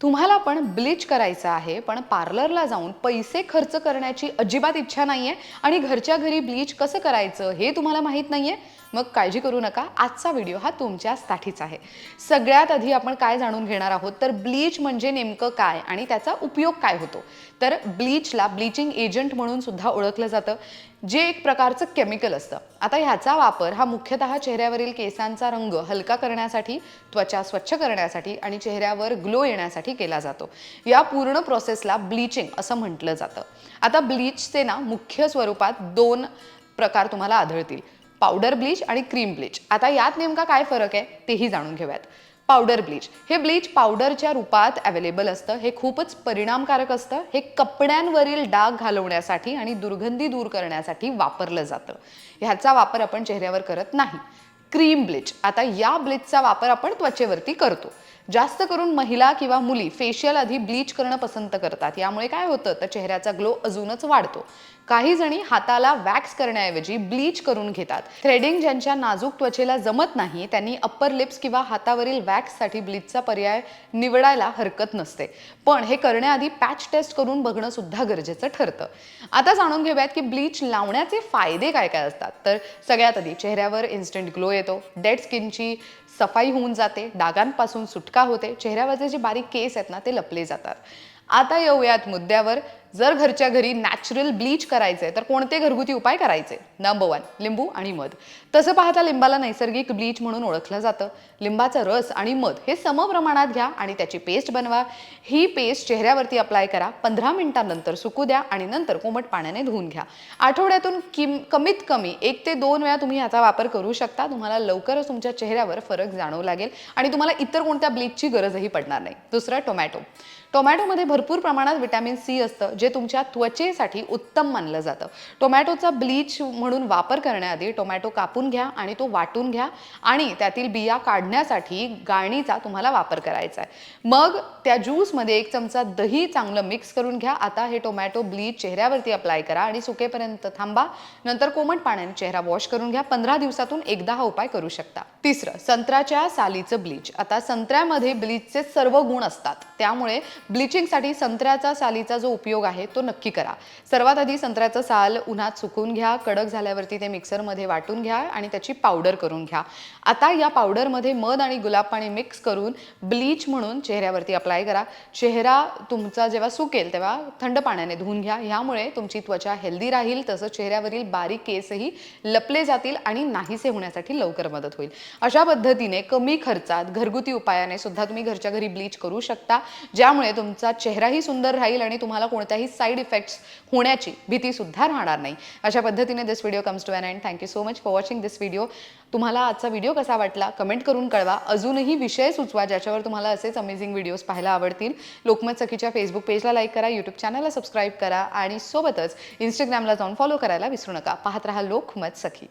तुम्हाला पण ब्लीच करायचं आहे पण पार्लरला जाऊन पैसे खर्च करण्याची अजिबात इच्छा नाहीये आणि घरच्या घरी ब्लीच कसं करायचं हे तुम्हाला माहीत नाहीये? मग काळजी करू नका. आजचा व्हिडिओ हा तुमच्यासाठीच आहे. सगळ्यात आधी आपण काय जाणून घेणार आहोत? तर ब्लीच म्हणजे नेमकं काय आणि त्याचा उपयोग काय होतो? तर ब्लीचला ब्लीचिंग एजंट म्हणून सुद्धा ओळखलं जातं जे एक प्रकारचं केमिकल असतं. आता ह्याचा वापर हा मुख्यतः चेहऱ्यावरील केसांचा रंग हलका करण्यासाठी त्वचा स्वच्छ करण्यासाठी आणि चेहऱ्यावर ग्लो येण्यासाठी केला जातो. या पूर्ण प्रोसेसला ब्लीचिंग असं म्हटलं जातं. आता ब्लीचचे ना मुख्य स्वरूपात दोन प्रकार तुम्हाला आढळतील. पावडर ब्लीच आणि क्रीम ब्लीच. आता यात नेमका काय फरक आहे तेही जाणून घेऊयात. Powder bleach. हे ब्लीच पावडरच्या रूपात अवेलेबल असतं. हे खूपच परिणामकारक असतं. हे कपड्यांवरील डाग घालवण्यासाठी आणि दुर्गंधी दूर करण्यासाठी वापरलं जातं. ह्याचा वापर आपण चेहऱ्यावर करत नाही. Cream bleach. आता या ब्लीचचा वापर आपण त्वचेवरती करतो. जास्त करून महिला किंवा मुली फेशियल आधी ब्लीच करणं पसंत करतात. यामुळे काय होतं? तर चेहऱ्याचा ग्लो अजूनच वाढतो. काही जणी हाताला वॅक्स करण्याऐवजी ब्लीच करून घेतात. थ्रेडिंग ज्यांच्या नाजूक त्वचेला जमत नाही त्यांनी अप्पर लिप्स किंवा हातावरील वॅक्ससाठी ब्लीचचा पर्याय निवडायला हरकत नसते. पण हे करण्याआधी पॅच टेस्ट करून बघणं सुद्धा गरजेचं ठरतं. आता जाणून घेऊयात की ब्लीच लावण्याचे फायदे काय काय असतात. तर सगळ्यात आधी चेहऱ्यावर इन्स्टंट ग्लो येतो. डेड स्किनची सफाई होऊन जाते. डागांपासून सुटका होते चेहऱ्यावरचे जे बारीक केस आहेत ना ते लपले जातात. आता येऊयात मुद्द्यावर. जर घरच्या घरी नॅचरल ब्लीच करायचंय तर कोणते घरगुती उपाय करायचे? नंबर वन लिंबू आणि मध. तसं पाहता लिंबाला नैसर्गिक ब्लीच म्हणून ओळखलं जातं. लिंबाचा रस आणि मध हे समप्रमाणात घ्या आणि त्याची पेस्ट बनवा. ही पेस्ट चेहऱ्यावरती अप्लाय करा. पंधरा मिनिटांनंतर सुकू द्या आणि नंतर कोमट पाण्याने धुवून घ्या. आठवड्यातून किम कमीत कमी एक ते दोन वेळा तुम्ही याचा वापर करू शकता. तुम्हाला लवकरच तुमच्या चेहऱ्यावर फरक जाणवू लागेल आणि तुम्हाला इतर कोणत्या ब्लीचची गरजही पडणार नाही. दुसरं टोमॅटो टोमॅटोमध्ये भरपूर प्रमाणात विटॅमिन सी असतं जे तुमच्या त्वचेसाठी उत्तम मानलं जातं. टोमॅटोचा ब्लीच म्हणून वापर करण्याआधी टोमॅटो कापून घ्या आणि तो वाटून घ्या आणि त्यातील बिया काढण्यासाठी गाळणीचा तुम्हाला वापर करायचा आहे. मग त्या ज्यूसमध्ये एक चमचा दही चांगलं मिक्स करून घ्या. आता हे टोमॅटो ब्लीच चेहऱ्यावरती अप्लाय करा आणि सुकेपर्यंत थांबा. नंतर कोमट पाण्याने चेहरा वॉश करून घ्या. पंधरा दिवसातून एकदा हा उपाय करू शकता. तिसरं संत्र्याच्या सालीचं ब्लीच. आता संत्र्यामध्ये ब्लीचचे सर्व गुण असतात. त्यामुळे ब्लिचिंगसाठी संत्र्याचा सालीचा जो उपयोग आहे तो नक्की करा. सर्वात आधी संत्र्याचं साल उन्हात सुकून घ्या कडक झाल्यावरती ते मिक्सरमध्ये वाटून घ्या आणि त्याची पावडर करून घ्या. आता या पावडरमध्ये मध आणि गुलाब पाणी मिक्स करून ब्लीच म्हणून चेहऱ्यावरती अप्लाय करा. चेहरा तुमचा जेव्हा सुकेल तेव्हा थंड पाण्याने धुवून घ्या. ह्यामुळे तुमची त्वचा हेल्दी राहील तसंच चेहऱ्यावरील बारीक केसही लपले जातील आणि नाहीसे होण्यासाठी लवकर मदत होईल. अशा पद्धतीने कमी खर्चात घरगुती उपायाने सुद्धा तुम्ही घरच्या घरी ब्लीच करू शकता. ज्यामुळे तुमचा चेहराही सुंदर राहील आणि तुम्हाला कोणत्याही साईड इफेक्ट्स होण्याची भीती सुद्धा राहणार नाही. अशा पद्धतीने this video comes to an end thank you so much for watching this video तुम्हाला आजचा व्हिडिओ कसा वाटला? कमेंट करून कळवा. अजूनही विषय सुचवा ज्याच्यावर तुम्हाला असेच अमेझिंग व्हिडिओज पाहायला आवडतील. लोकमत सखीच्या फेसबुक पेजला लाईक करा यूट्यूब चॅनलला सबस्क्राईब करा आणि सोबतच इंस्टाग्रामला जाऊन फॉलो करायला विसरू नका. पाहत राहा लोकमत सखी.